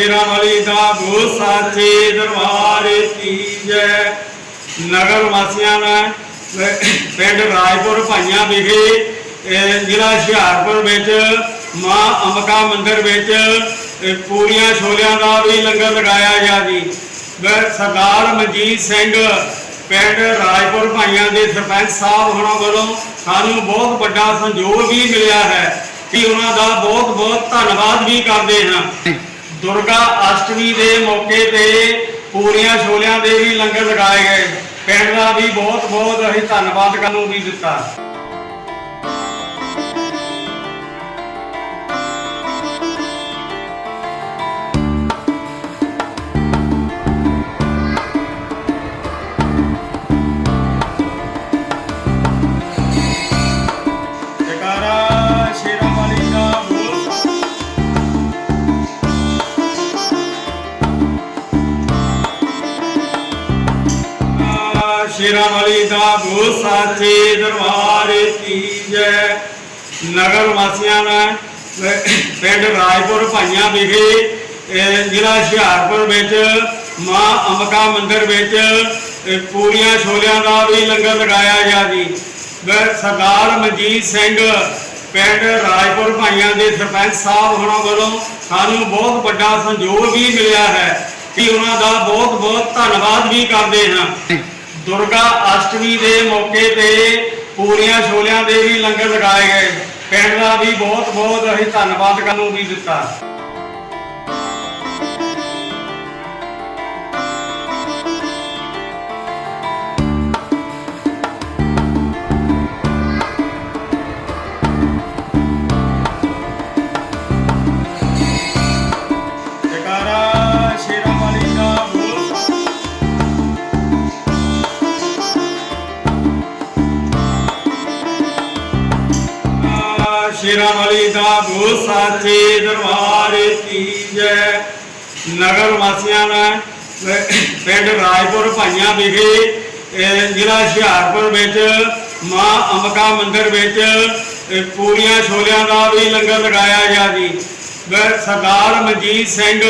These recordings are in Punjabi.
ਬੋ ਸਾਚੇ ਦਰਬਾਰੇ ਕੀ ਜੈ ਨਗਰ ਵਾਸੀਆਂ ਨੇ ਪਿੰਡ ਰਾਜਪੁਰ ਭਾਈਆਂ ਵਿਖੇ ਜ਼ਿਲ੍ਹਾ ਹੁਸ਼ਿਆਰਪੁਰ ਵਿੱਚ, ਮਾਂ ਅੰਬਕਾ ਮੰਦਿਰ ਵਿੱਚ ਪੂਰੀਆਂ ਛੋਲਿਆਂ ਦਾ ਵੀ ਲੰਗਰ ਲਗਾਇਆ ਗਿਆ ਜੀ। ਸਰਦਾਰ ਮਨਜੀਤ ਸਿੰਘ, ਪਿੰਡ ਰਾਜਪੁਰ ਭਾਈਆਂ ਦੇ ਸਰਪੰਚ ਸਾਹਿਬ ਹੋਣਾ ਵੱਲੋਂ ਸਾਨੂੰ ਬਹੁਤ ਵੱਡਾ ਸੰਯੋਗ ਵੀ ਮਿਲਿਆ ਹੈ ਕਿ ਉਹਨਾਂ ਦਾ ਬਹੁਤ ਬਹੁਤ ਧੰਨਵਾਦ ਵੀ ਕਰਦੇ ਹਾਂ। ਦੁਰਗਾ ਅਸ਼ਟਮੀ ਦੇ ਮੌਕੇ ਤੇ ਪੂਰੀਆਂ ਛੋਲਿਆਂ ਦੇ ਵੀ ਲੰਗਰ ਲਗਾਏ ਗਏ। ਪਿੰਡ ਦਾ ਵੀ ਬਹੁਤ ਬਹੁਤ ਅਸੀਂ ਧੰਨਵਾਦ ਕਰਨ ਨੂੰ ਵੀ ਦਿੱਤਾ। ਸ਼ੇਰਾਂ ਵਾਲੀ ਦਾ ਬੋ ਸਾਚੇ ਦਰਬਾਰ ਕੀ ਜੈ। ਨਗਰ ਵਾਸੀਆਂ ਨੇ ਪਿੰਡ ਰਾਜਪੁਰ ਭਾਈਆਂ ਵਿਖੇ ਜ਼ਿਲ੍ਹਾ ਹੁਸ਼ਿਆਰਪੁਰ ਵਿੱਚ ਮਾਂ ਅੰਬਕਾ ਮੰਦਿਰ ਵਿੱਚ ਅਹ, ਪੂਰੀਆਂ ਛੋਲਿਆਂ ਦਾ ਵੀ ਲੰਗਰ ਲਗਾਇਆ ਗਿਆ ਜੀ। ਸਰਦਾਰ ਮਨਜੀਤ ਸਿੰਘ ਪਿੰਡ ਰਾਜਪੁਰ ਭਾਈਆਂ ਦੇ ਸਰਪੰਚ ਸਾਹਿਬ ਹੋਣਾ ਵੱਲੋਂ ਸਾਨੂੰ ਬਹੁਤ ਵੱਡਾ ਸੰਯੋਗ ਵੀ ਮਿਲਿਆ ਹੈ ਕਿ ਉਹਨਾਂ ਦਾ ਬਹੁਤ ਬਹੁਤ ਧੰਨਵਾਦ ਵੀ ਕਰਦੇ ਹਾਂ। ਦੁਰਗਾ ਅਸ਼ਟਮੀ ਦੇ ਮੌਕੇ ਤੇ ਪੂਰੀਆਂ ਛੋਲਿਆਂ ਦੇ ਵੀ ਲੰਗਰ ਲਗਾਏ ਗਏ। ਪਿੰਡ ਦਾ ਵੀ ਬਹੁਤ ਬਹੁਤ ਅਸੀਂ ਧੰਨਵਾਦ ਕਰਨ ਨੂੰ ਵੀ ਦਿੱਤਾ। ਸ਼ੇਰਾਂ ਵਾਲੀ ਦਾ ਬੋ ਸਾਚੇ ਦਰਬਾਰ ਕੀ ਜੈ। ਨਗਰ ਵਾਸੀਆਂ ਨੇ ਪਿੰਡ ਰਾਜਪੁਰ ਭਾਈਆਂ ਵਿਖੇ ਜ਼ਿਲ੍ਹਾ ਹੁਸ਼ਿਆਰਪੁਰ ਵਿੱਚ ਮਾਂ ਅੰਬਕਾ ਮੰਦਿਰ ਵਿੱਚ ਅਹ, ਪੂਰੀਆਂ ਛੋਲਿਆਂ ਦਾ ਵੀ ਲੰਗਰ ਲਗਾਇਆ ਗਿਆ ਜੀ। ਸਰਦਾਰ ਮਨਜੀਤ ਸਿੰਘ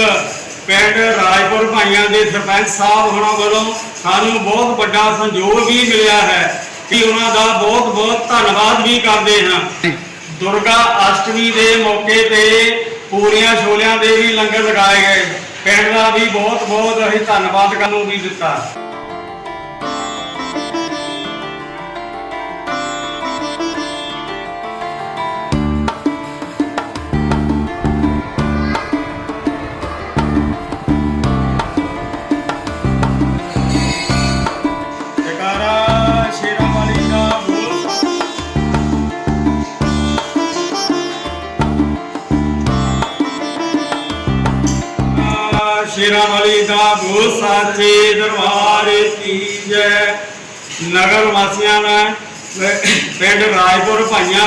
ਪਿੰਡ ਰਾਜਪੁਰ ਭਾਈਆਂ ਦੇ ਸਰਪੰਚ ਸਾਹਿਬ ਹੋਣਾ ਵੱਲੋਂ ਸਾਨੂੰ ਬਹੁਤ ਵੱਡਾ ਸੰਯੋਗ ਵੀ ਮਿਲਿਆ ਹੈ ਕਿ ਉਹਨਾਂ ਦਾ ਬਹੁਤ ਬਹੁਤ ਧੰਨਵਾਦ ਵੀ ਕਰਦੇ ਹਾਂ। ਦੁਰਗਾ ਅਸ਼ਟਮੀ ਦੇ ਮੌਕੇ ਤੇ ਪੂਰੀਆਂ ਛੋਲਿਆਂ ਦੇ ਵੀ ਲੰਗਰ ਲਗਾਏ ਗਏ। ਪਿੰਡ ਦਾ ਵੀ ਬਹੁਤ ਬਹੁਤ ਅਸੀਂ ਧੰਨਵਾਦ ਕਰਨ ਨੂੰ ਵੀ ਦਿੱਤਾ। ਸ਼ੇਰਾਂ ਵਾਲੀ ਦਾ ਬੋ ਸਾਚੇ ਦਰਬਾਰ ਕੀ ਜੈ। ਨਗਰ ਵਾਸੀਆਂ ਨੇ ਪਿੰਡ ਰਾਜਪੁਰ ਭਾਈਆਂ